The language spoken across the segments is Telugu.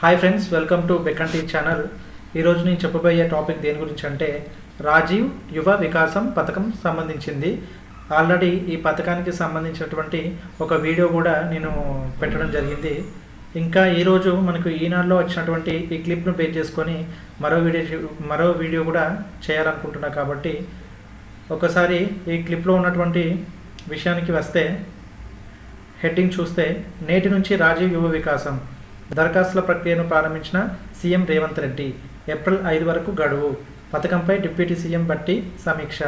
హాయ్ ఫ్రెండ్స్ వెల్కమ్ టు బెకంటీ ఛానల్ ఈరోజు నేను చెప్పబోయే టాపిక్ దేని గురించి అంటే రాజీవ్ యువ వికాసం పథకం సంబంధించింది. ఆల్రెడీ ఈ పథకానికి సంబంధించినటువంటి ఒక వీడియో కూడా నేను పెట్టడం జరిగింది. ఇంకా ఈరోజు మనకు ఈనాడులో వచ్చినటువంటి ఈ క్లిప్ను బేస్ చేసుకొని మరో వీడియో మరో వీడియో కూడా చేయాలనుకుంటున్నా కాబట్టి ఒకసారి ఈ క్లిప్లో ఉన్నటువంటి విషయానికి వస్తే హెడ్డింగ్ చూస్తే నేటి నుంచి రాజీవ్ యువ వికాసం. దరఖాస్తుల ప్రక్రియను ప్రారంభించిన సీఎం రేవంత్ రెడ్డి ఏప్రిల్ ఐదు వరకు గడువు. పథకంపై డిప్యూటీ సీఎం బట్టి సమీక్ష.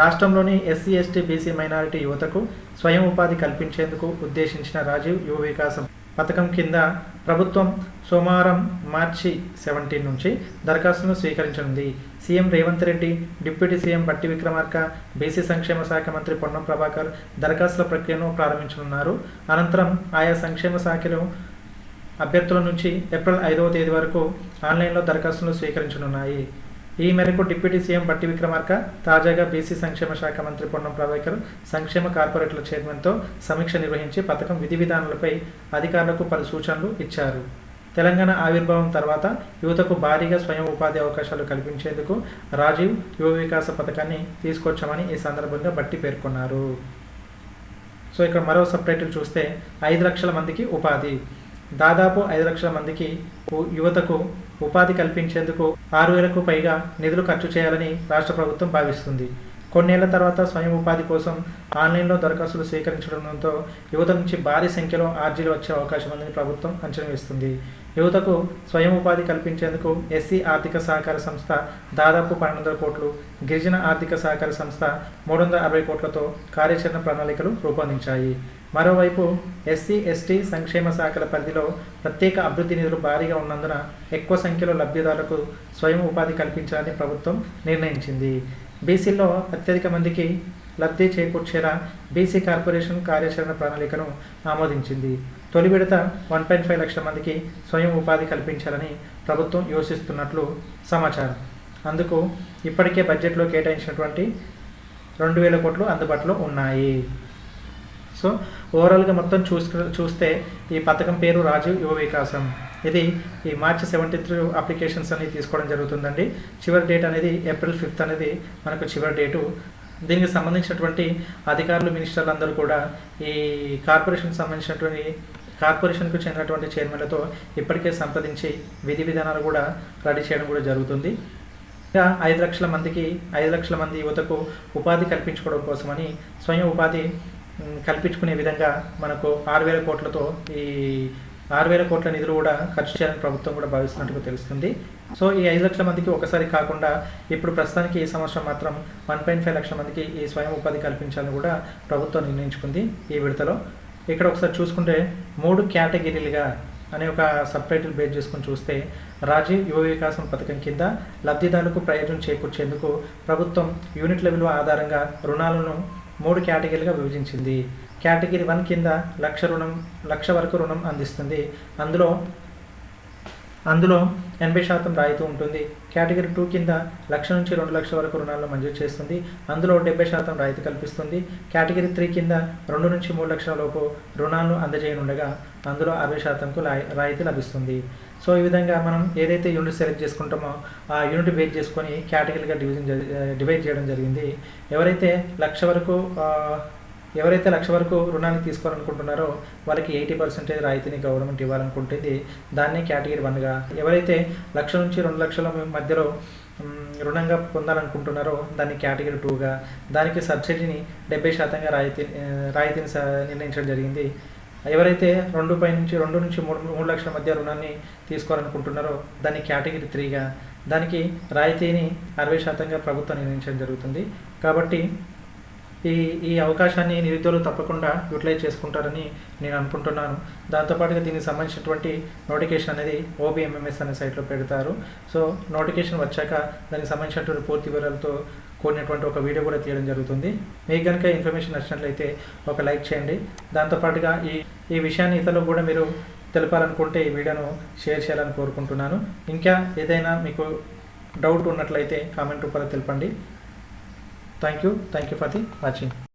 రాష్ట్రంలోని ఎస్సీ ఎస్టీ బీసీ మైనారిటీ యువతకు స్వయం ఉపాధి కల్పించేందుకు ఉద్దేశించిన రాజీవ్ యువ వికాసం పథకం కింద ప్రభుత్వం సోమవారం మార్చి సెవెంటీన్ నుంచి దరఖాస్తును స్వీకరించనుంది. CM Revanth Reddy deputy CM Bhatti Vikramarka BC సంక్షేమ శాఖ మంత్రి పొన్నం ప్రభాకర్ దరఖాస్తుల ప్రక్రియను ప్రారంభించనున్నారు. అనంతరం ఆయా సంక్షేమ శాఖలు అభ్యర్థుల నుంచి ఏప్రిల్ ఐదవ తేదీ వరకు ఆన్లైన్లో దరఖాస్తులు స్వీకరించనున్నాయి. ఈ మేరకు డిప్యూటీ సీఎం బట్టి విక్రమార్క తాజాగా బీసీ సంక్షేమ శాఖ మంత్రి పొన్నం ప్రభాకర్ సంక్షేమ కార్పొరేట్ల చైర్మన్తో సమీక్ష నిర్వహించి పథకం విధి విధానాలపై అధికారులకు పలు సూచనలు ఇచ్చారు. తెలంగాణ ఆవిర్భావం తర్వాత యువతకు భారీగా స్వయం ఉపాధి అవకాశాలు కల్పించేందుకు రాజీవ్ యువ వికాస పథకాన్ని తీసుకొచ్చామని ఈ సందర్భంగా బట్టి పేర్కొన్నారు. సో ఇక్కడ మరో సపరేట్ చూస్తే ఐదు లక్షల మందికి ఉపాధి. దాదాపు ఐదు లక్షల మందికి యువతకు ఉపాధి కల్పించేందుకు ఆరు వేలకు పైగా నిధులు ఖర్చు చేయాలని రాష్ట్ర ప్రభుత్వం భావిస్తుంది. కొన్నేళ్ళ తర్వాత స్వయం ఉపాధి కోసం ఆన్లైన్లో దరఖాస్తులు స్వీకరించడంతో యువత నుంచి భారీ సంఖ్యలో ఆర్జీలు వచ్చే అవకాశం ఉందని ప్రభుత్వం అంచనా వేస్తుంది. యువతకు స్వయం ఉపాధి కల్పించేందుకు ఎస్సీ ఆర్థిక సహకార సంస్థ దాదాపు పన్నెండు వందల కోట్లు గిరిజన ఆర్థిక సహకార సంస్థ మూడు వందల అరవై కోట్లతో కార్యాచరణ ప్రణాళికలు రూపొందించాయి. మరోవైపు ఎస్సీ ఎస్టీ సంక్షేమ శాఖల పరిధిలో ప్రత్యేక అభివృద్ధి నిధులు భారీగా ఉన్నందున ఎక్కువ సంఖ్యలో లబ్ధిదారులకు స్వయం ఉపాధి కల్పించాలని ప్రభుత్వం నిర్ణయించింది. బీసీలో అత్యధిక మందికి లబ్ధి చేకూర్చేలా బీసీ కార్పొరేషన్ కార్యాచరణ ప్రణాళికను ఆమోదించింది. తొలి విడత వన్ పాయింట్ ఫైవ్ లక్షల మందికి స్వయం ఉపాధి కల్పించాలని ప్రభుత్వం యోచిస్తున్నట్లు సమాచారం. అందుకు ఇప్పటికే బడ్జెట్లో కేటాయించినటువంటి రెండు వేల కోట్లు అందుబాటులో ఉన్నాయి. సో ఓవరాల్గా మొత్తం చూసుకు చూస్తే ఈ పథకం పేరు రాజీవ్ యువ వికాసం. ఇది ఈ మార్చి సెవెంటీన్త్ అప్లికేషన్స్ అనేది తీసుకోవడం జరుగుతుందండి. చివరి డేట్ అనేది ఏప్రిల్ ఫిఫ్త్ అనేది మనకు చివరి డేటు. దీనికి సంబంధించినటువంటి అధికారులు మినిస్టర్లు అందరూ కూడా ఈ కార్పొరేషన్ సంబంధించినటువంటి కార్పొరేషన్కు చెందినటువంటి చైర్మన్లతో ఇప్పటికే సంప్రదించి విధి విధానాలు కూడా రెడీ చేయడం కూడా జరుగుతుంది. ఇంకా ఐదు లక్షల మందికి ఐదు లక్షల మంది యువతకు ఉపాధి కల్పించుకోవడం కోసమని స్వయం ఉపాధి కల్పించుకునే విధంగా మనకు ఆరు వేల కోట్లతో ఈ ఆరు వేల కోట్ల నిధులు కూడా ఖర్చు చేయాలని ప్రభుత్వం కూడా భావిస్తున్నట్టుగా తెలుస్తుంది. సో ఈ ఐదు లక్షల మందికి ఒకసారి కాకుండా ఇప్పుడు ప్రస్తుతానికి ఈ సంవత్సరం మాత్రం వన్ పాయింట్ ఫైవ్ లక్షల మందికి ఈ స్వయం ఉపాధి కల్పించాలని కూడా ప్రభుత్వం నిర్ణయించుకుంది ఈ విడతలో. ఇక్కడ ఒకసారి చూసుకుంటే మూడు కేటగిరీలుగా అనే ఒక సబ్ టైటిల్ బేస్ చేసుకుని చూస్తే రాజీవ్ యువ వికాసం పథకం కింద లబ్ధిదారులకు ప్రయోజనం చేకూర్చేందుకు ప్రభుత్వం యూనిట్ల విలువ ఆధారంగా రుణాలను మూడు కేటగిరీలుగా విభజించింది. కేటగిరీ వన్ కింద లక్ష రుణం లక్ష వరకు రుణం అందిస్తుంది. అందులో అందులో ఎనభై శాతం రాయితీ ఉంటుంది. కేటగిరీ టూ కింద లక్ష నుంచి రెండు లక్షల వరకు రుణాలను మంజూరు చేస్తుంది. అందులో డెబ్బై శాతం రాయితీ కల్పిస్తుంది. కేటగిరీ త్రీ కింద రెండు నుంచి మూడు లక్షల లోపు రుణాలను అందజేయనుండగా అందులో అరవై శాతంకు రాయితీ లభిస్తుంది. సో ఈ విధంగా మనం ఏదైతే యూనిట్ సెలెక్ట్ చేసుకుంటామో ఆ యూనిట్ బేస్ చేసుకొని కేటగిరీగా డివిజన్ జరి- డివైడ్ చేయడం జరిగింది. ఎవరైతే లక్ష వరకు ఎవరైతే లక్ష వరకు రుణాన్ని తీసుకోవాలనుకుంటున్నారో వాళ్ళకి ఎయిటీ పర్సెంటేజ్ రాయితీని గవర్నమెంట్ ఇవ్వాలనుకుంటుంది. దాన్ని కేటగిరీ వన్గా ఎవరైతే లక్ష నుంచి రెండు లక్షల మధ్యలో రుణంగా పొందాలనుకుంటున్నారో దాన్ని కేటగిరీ టూగా దానికి సబ్సిడీని డెబ్బై శాతంగా రాయితీ రాయితీని స- నిర్ణయించడం జరిగింది. ఎవరైతే రెండు పై నుంచి రెండు నుంచి మూడు మూడు లక్షల మధ్య రుణాన్ని తీసుకోవాలనుకుంటున్నారో దాన్ని కేటగిరీ త్రీగా దానికి రాయితీని అరవై శాతంగా ప్రభుత్వం నిర్ణయించడం జరుగుతుంది. కాబట్టి ఈ ఈ అవకాశాన్ని నిరుద్యోగులు తప్పకుండా యూటిలైజ్ చేసుకుంటారని నేను అనుకుంటున్నాను. దాంతోపాటుగా దీనికి సంబంధించినటువంటి నోటిఫికేషన్ అనేది ఓబిఎంఎంఎస్ అనే సైట్లో పెడతారు. సో నోటిఫికేషన్ వచ్చాక దానికి సంబంధించినటువంటి పూర్తి వివరాలతో కూడినటువంటి ఒక వీడియో కూడా తీయడం జరుగుతుంది. మీకు కనుక ఇన్ఫర్మేషన్ నచ్చినట్లయితే ఒక లైక్ చేయండి. దాంతోపాటుగా ఈ ఈ విషయాన్ని ఇతరులకు కూడా మీరు తెలపాలనుకుంటే ఈ వీడియోను షేర్ చేయాలని కోరుకుంటున్నాను. ఇంకా ఏదైనా మీకు డౌట్ ఉన్నట్లయితే కామెంట్ రూపంలో తెలపండి. Thank you. Thank you for the watching.